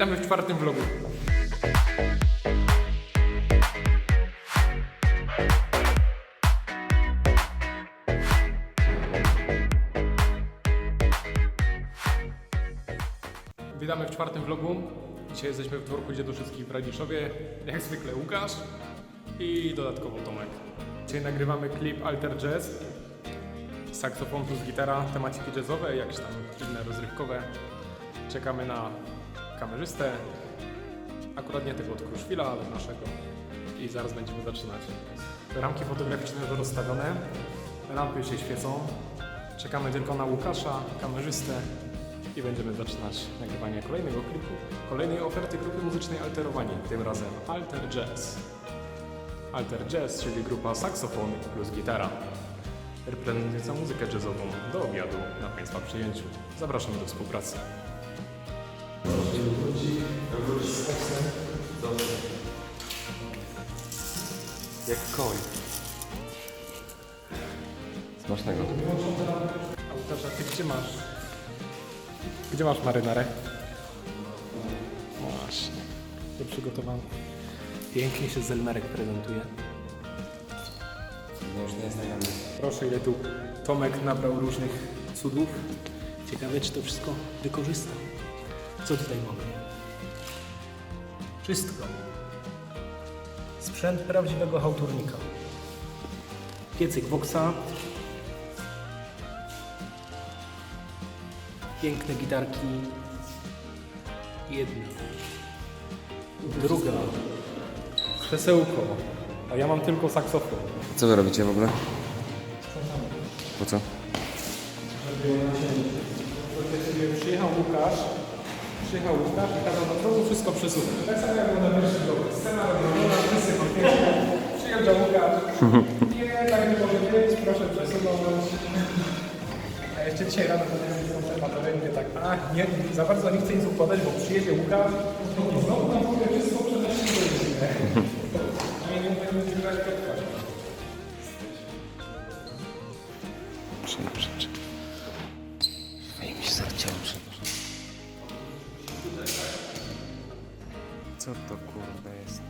Witamy w czwartym vlogu. Witamy w czwartym vlogu. Dzisiaj jesteśmy w dworku Dzieduszewskich w Radziszowie. Jak zwykle Łukasz i dodatkowo Tomek. Dzisiaj nagrywamy klip Alter Jazz. Saksofon plus gitara, temaciki jazzowe, jakieś tam inne rozrywkowe. Czekamy na kamerzystę. Akurat nie tego od Kruszwila, ale naszego. I zaraz będziemy zaczynać. Ramki fotograficzne już rozstawione. Lampy się świecą. Czekamy tylko na Łukasza, kamerzystę i będziemy zaczynać nagrywanie kolejnego klipu, kolejnej oferty grupy muzycznej Alterowani, tym razem Alter Jazz. Alter Jazz, czyli grupa saksofon plus gitara, reprezentująca muzykę jazzową do obiadu na Państwa przyjęciu. Zapraszamy do współpracy. Jak koń. Smacznego. A Łukasza, ty gdzie masz? Gdzie masz marynarę? Właśnie. To przygotowany. Pięknie się Zelmerek prezentuje. No już nie jest. Proszę, ile tu Tomek nabrał różnych cudów. Ciekawe, czy to wszystko wykorzysta. Co tutaj mamy? Wszystko. Sprzęt prawdziwego hałturnika. Piecyk Voxa. Piękne gitarki. Jedna. Druga. Krzesełko. A ja mam tylko saksofon. Co wy robicie w ogóle? Po co? Przyjechał Łukasz, przyjechał Łukasz i kazał na znowu wszystko przesunąć. Tak samo jak na pierwszym roku. Scena robiona, wszyscy podpięci. Przyjeżdża Łukasz. Nie, tak nie może być, proszę przesunąć. A jeszcze dzisiaj rano powiedziałem z konserwatorem, mówię tak, a nie, za bardzo nie chcę nic układać, bo przyjedzie Łukasz i znowu w ogóle wszystko przenosi do inne. A ja nie będę zgrywać Piotrka. Przepraszam. Ej, mi się zachciało. Co to kurde jest?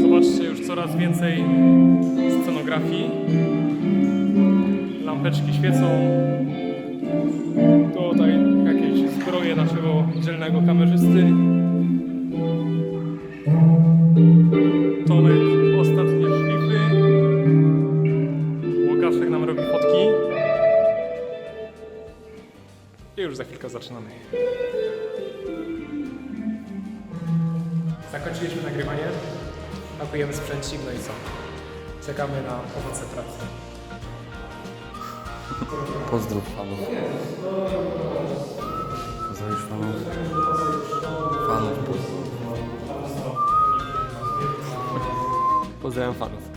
Zobaczcie już coraz więcej scenografii. Lampeczki świecą. Tutaj jakieś zbroje naszego dzielnego kamerzysty. I już za chwilkę zaczynamy. Zakończyliśmy nagrywanie. Pakujemy sprzęcik, no i co? Czekamy na owoce pracy. Pozdrów fanów. Pozdrowisz fanów. Fanów. Pozdrawiam fanów.